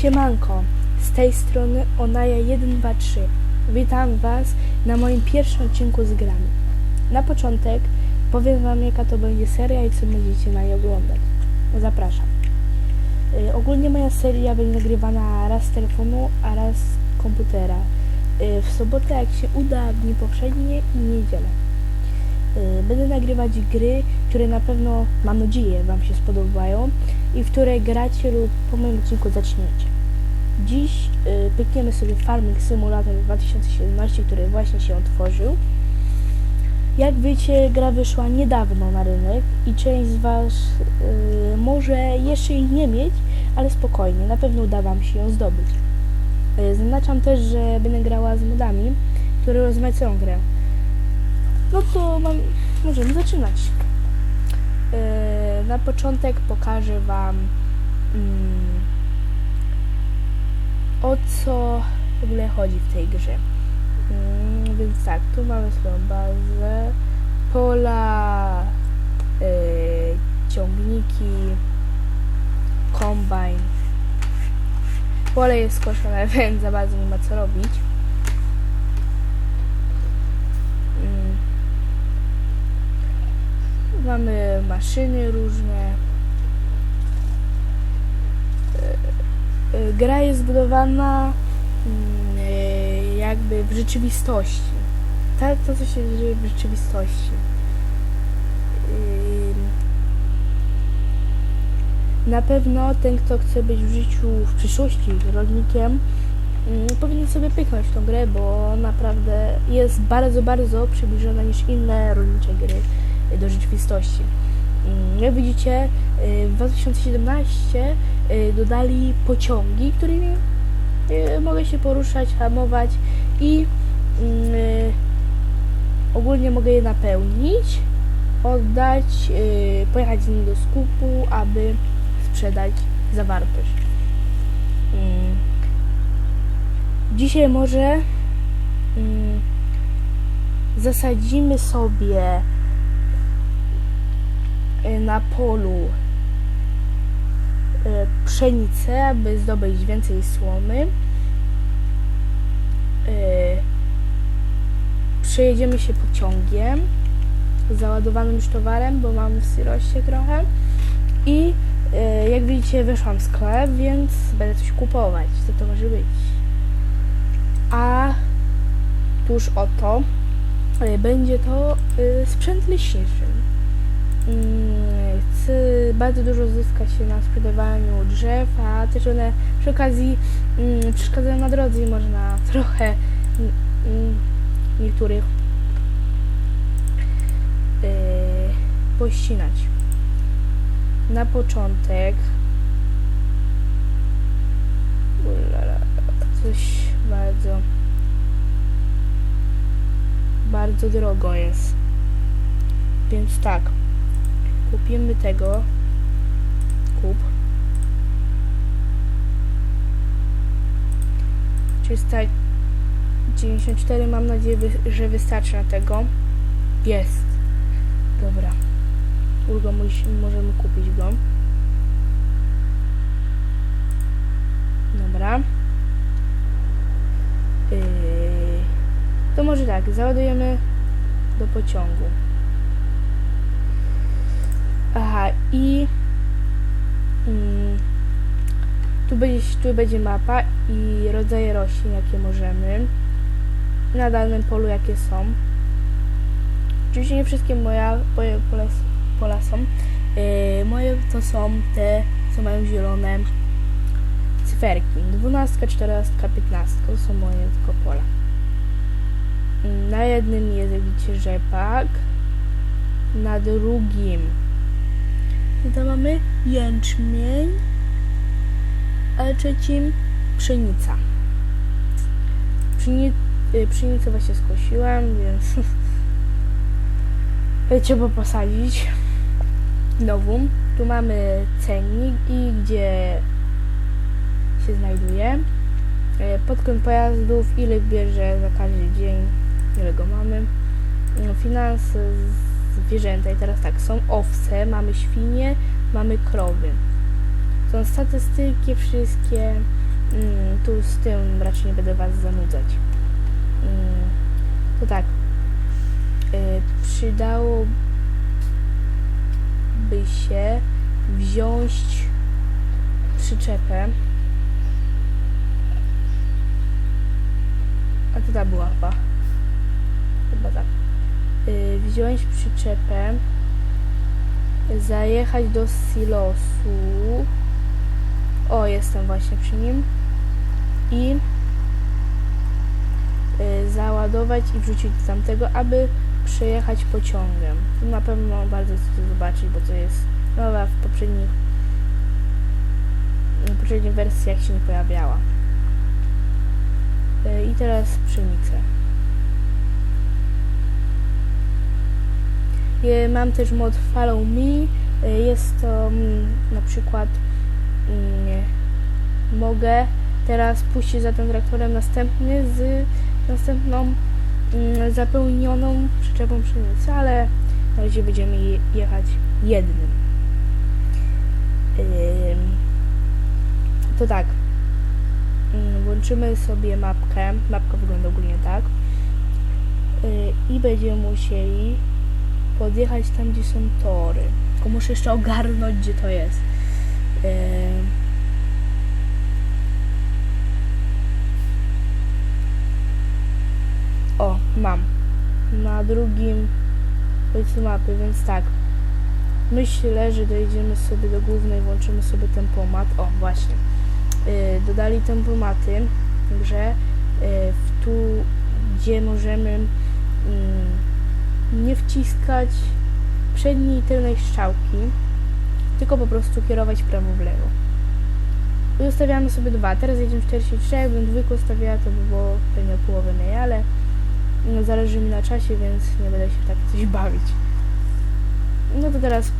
Siemanko, z tej strony Onaja123. Witam Was na moim pierwszym odcinku z grami. Na początek powiem Wam jaka to będzie seria i co będziecie na niej oglądać. Zapraszam. Y, ogólnie moja seria będzie nagrywana raz z telefonu, a raz z komputera. Y, w sobotę jak się uda, dni powszednie i niedzielę. Y, Będę nagrywać gry, które na pewno, mam nadzieję, Wam się spodobają i w które gracie lub po moim odcinku zaczniecie. Dziś y, pykniemy sobie Farming Simulator 2017, który właśnie się otworzył. Jak wiecie, gra wyszła niedawno na rynek i część z Was y, może jeszcze jej nie mieć, ale spokojnie, na pewno uda Wam się ją zdobyć. Y, zaznaczam też, że będę grała z modami, które rozmacają grę. No to mam, możemy zaczynać. Yy, na początek pokażę Wam mm, o co w ogóle chodzi w tej grze. Mm, więc tak, tu mamy swoją bazę, pola, yy, ciągniki, kombajn. Pole jest skoszone, więc za bardzo nie ma co robić. Maszyny różne. E, e, Gra jest zbudowana mm, e, jakby w rzeczywistości. Tak, to co się dzieje w rzeczywistości. Na pewno ten, kto chce być w życiu w przyszłości rolnikiem, mm, powinien sobie pyknąć tą grę, bo naprawdę jest bardzo, bardzo przybliżona niż inne rolnicze gry do rzeczywistości. Mm, Jak widzicie, y, w 2017 y, dodali pociągi, którymi y, mogę się poruszać, hamować i mm, ogólnie mogę je napełnić, oddać, pojechać z nim do skupu, aby sprzedać zawartość. Mm. Dzisiaj może zasadzimy sobie na polu y, pszenicę, aby zdobyć więcej słomy. Y, Przejedziemy się pociągiem załadowanym już towarem, bo mam w Syrosie trochę. I y, jak widzicie, wyszłam z sklep, więc będę coś kupować. Co to może być? A tuż oto y, będzie to y, sprzęt leśniczy. Bardzo dużo zyskać się na sprzedawaniu drzew, a też one przy okazji mm, przeszkadzają na drodze i można trochę mm, mm, niektórych yy, pościnać. Na początek ulala, coś bardzo bardzo drogo jest. Więc tak, kupimy tego. Kup. 394 mam nadzieję, że wystarczy na tego. Jest. Dobra. Ulgo możemy kupić go. Dobra. Yy, to może tak, załadujemy do pociągu. Aha, i mm, tu, będzie, tu będzie mapa i rodzaje roślin, jakie możemy. Na danym polu, jakie są. Oczywiście nie wszystkie moja, moje pola, pola są. Yy, moje to są te, co mają zielone cyferki. 12, 14, 15 to są moje tylko pola. Yy, Na jednym jest, jak widzicie, rzepak. Na drugim tutaj mamy jęczmień, a trzecim pszenica. Pszeni, y, pszenicę właśnie skosiłam, więc trzeba posadzić nową. Tu mamy cennik i gdzie się znajduje. E, Podgląd pojazdów, ile bierze za każdy dzień, ile go mamy. No, Finanse, zwierzęta i teraz tak, są owce, mamy świnie, mamy krowy. Są statystyki wszystkie, Mm, tu z tym raczej nie będę Was zanudzać. Mm, to tak. Y, przydałoby się wziąć przyczepę. A to ta była chyba. Chyba tak. Y, wziąć przyczepę, zajechać do silosu. O, jestem właśnie przy nim. I y, załadować i wrzucić do tamtego, aby przejechać pociągiem. Tu na pewno bardzo chcę zobaczyć, bo to jest nowa w poprzednich w poprzedniej wersjach się nie pojawiała. Y, I teraz pszenicę. Mam też mod Follow Me. Y, Jest to mm, na przykład mm, mogę teraz puścić za tym traktorem następny z następną mm, zapełnioną przyczepą pszenicy, ale na razie będziemy je- jechać jednym. Ym, To tak. Ym, Włączymy sobie mapkę. Mapka wygląda ogólnie tak. Y, I będziemy musieli podjechać tam, gdzie są tory. Tylko muszę jeszcze ogarnąć, gdzie to jest. O, mam. Na drugim końcu mapy, więc tak. Myślę, że dojedziemy sobie do głównej, włączymy sobie tempomat. O, właśnie. Yy, dodali tempomaty grze, yy, w tu, gdzie możemy mm, nie wciskać przedniej i tylnej strzałki, tylko po prostu kierować prawo w lewo. I ustawiamy sobie dwa. Teraz jedziemy 43, jakbym dwójkę ustawiała, to by było pewnie połowę mniej, ale no, zależy mi na czasie, więc nie będę się tak coś bawić. No to teraz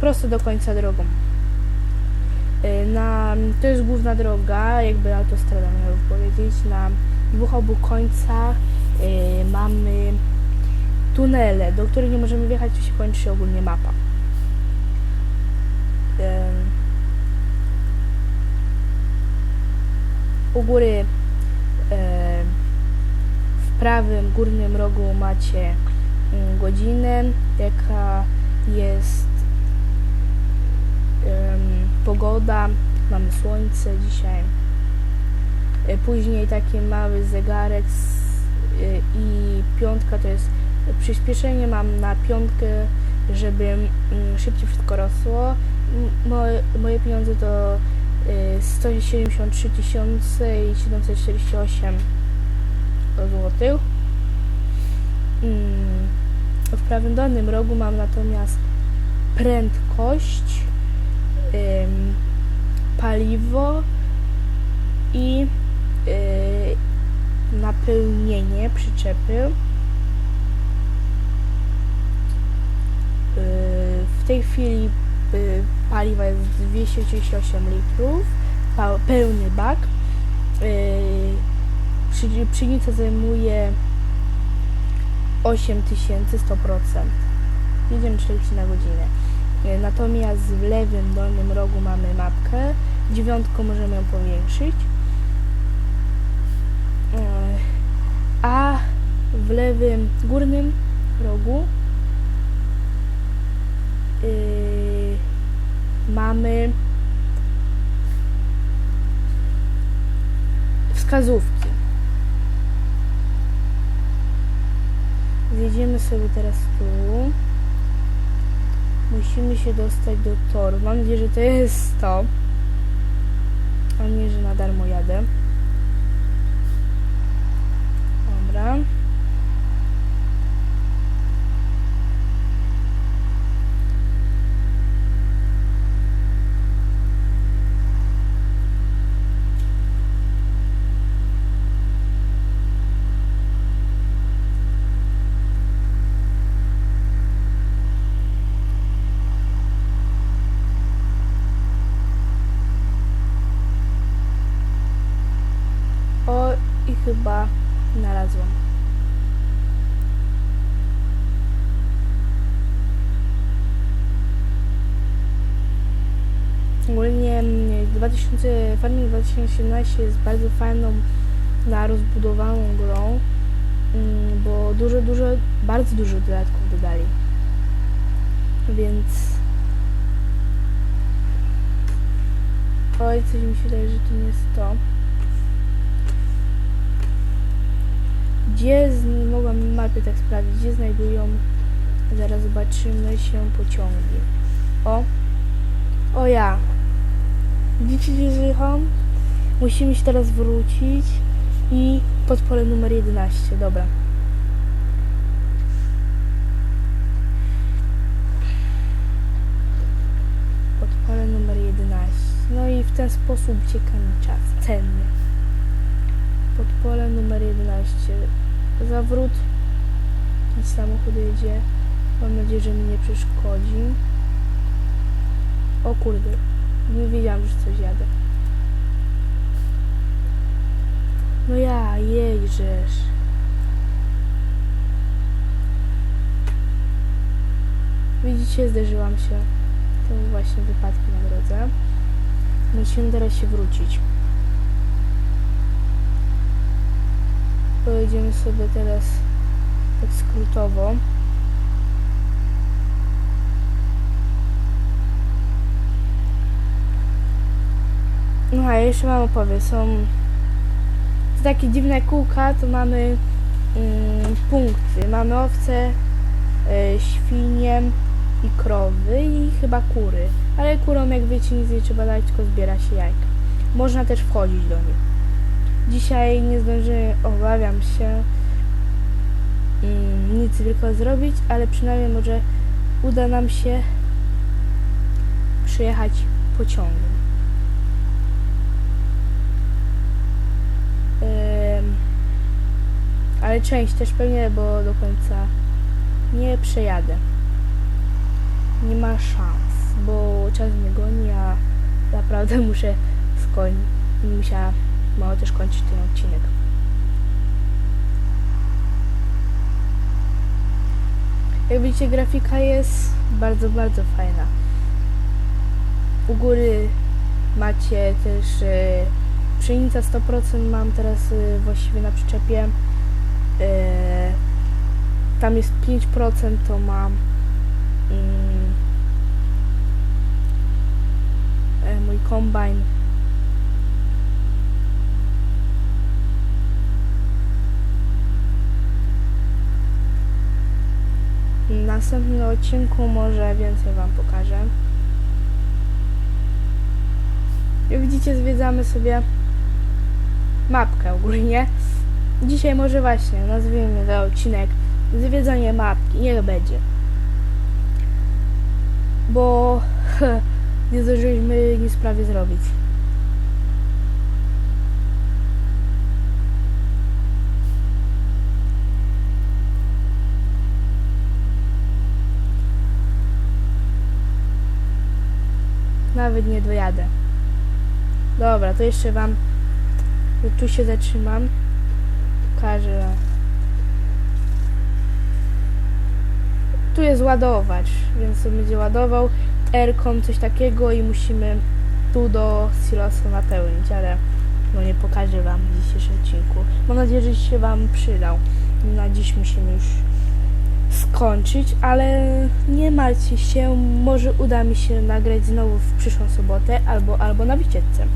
prosto do końca drogą. Y, Na, to jest główna droga, jakby autostrada miałem powiedzieć. Na dwóch obu końcach y, mamy tunele, do których nie możemy wjechać, się kończy ogólnie mapa. U góry w prawym górnym rogu macie godzinę, jaka jest pogoda, mamy słońce dzisiaj. Y, Później taki mały zegarek y, i piątka to jest przyspieszenie. Mam na piątkę, żeby mm, szybciej wszystko rosło. Moje, moje pieniądze to y, 173 748 złotych. Mm, W prawym dolnym rogu mam natomiast prędkość, paliwo i y, napełnienie przyczepy. W tej chwili y, paliwa jest 238 litrów, pełny bak. Y, zajmuje 8100%. Jedziemy 40 na godzinę. Y, Natomiast w lewym dolnym rogu mamy mapkę. Dziewiątką możemy ją powiększyć. Y, A w lewym górnym rogu y, mamy wskazówki. Zjedziemy sobie teraz tu. Musimy się dostać do toru. Mam nadzieję, że to jest to. A nie, że na darmo jadę. Dobra. O, i chyba znalazłam. Ogólnie mm, 2000, Farming 2017 jest bardzo fajną, na rozbudowaną grą, mm, bo dużo, dużo, bardzo dużo dodatków dodali. Więc... Oj, coś mi się wydaje, że to nie jest to. Gdzie, z, mogłam mapie tak sprawdzić, gdzie znajdują, zaraz zobaczymy się pociągi. O, o ja. Gdzie zjechałam? Musimy się teraz wrócić i pod pole numer 11, dobra. Pod pole numer 11. No i w ten sposób ucieka czas, cenny. Pod pole numer 11. Zawrót. Jakiś samochód jedzie. Mam nadzieję, że mi nie przeszkodzi. O kurde. Nie wiedziałam, że coś jadę. No ja, jedziesz. Widzicie, zderzyłam się. To właśnie wypadki na drodze. Musimy teraz się wrócić. Pojedziemy sobie teraz tak skrótowo. No a jeszcze wam opowiem, są takie dziwne kółka, to mamy mm, punkty. Mamy owce, y, świnie i krowy i chyba kury. Ale kurom jak wiecie nic nie trzeba dać, tylko zbiera się jajka. Można też wchodzić do nich. Dzisiaj nie zdążymy, obawiam się, mm, nic wielkiego zrobić, ale przynajmniej może uda nam się przyjechać pociągiem. Ale część też pewnie, bo do końca nie przejadę. Nie ma szans, bo czas mnie goni, a naprawdę muszę skończyć. Musiała mało też kończyć ten odcinek. Jak widzicie, grafika jest bardzo, bardzo fajna. U góry macie też e, pszenica 100% mam teraz e, właściwie na przyczepie. E, tam jest 5% to mam e, mój kombajn. W następnym odcinku może więcej Wam pokażę. Jak widzicie, zwiedzamy sobie mapkę ogólnie. Dzisiaj może właśnie nazwijmy ten odcinek Zwiedzanie mapki, niech będzie. Bo nie zdążyliśmy nic prawie zrobić. Nawet nie dojadę. Dobra, to jeszcze wam tu się zatrzymam. Pokażę. Tu jest ładowacz, więc on będzie ładował R-ką coś takiego i musimy tu do silosu napełnić, ale no nie pokażę wam w dzisiejszym odcinku. Mam nadzieję, że się wam przydał. Na dziś musimy już skończyć, ale nie martwcie się, może uda mi się nagrać znowu w przyszłą sobotę albo, albo na wycieczce.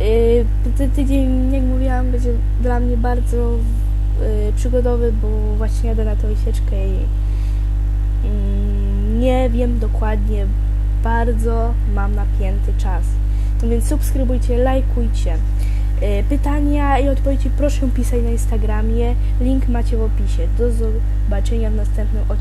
Yy, ten tydzień, jak mówiłam, będzie dla mnie bardzo yy, przygodowy, bo właśnie jadę na tę wycieczkę i mm, nie wiem dokładnie, bardzo mam napięty czas. No więc subskrybujcie, lajkujcie. Yy, pytania i odpowiedzi proszę pisać na Instagramie. Link macie w opisie. Do zobaczenia w następnym odcinku.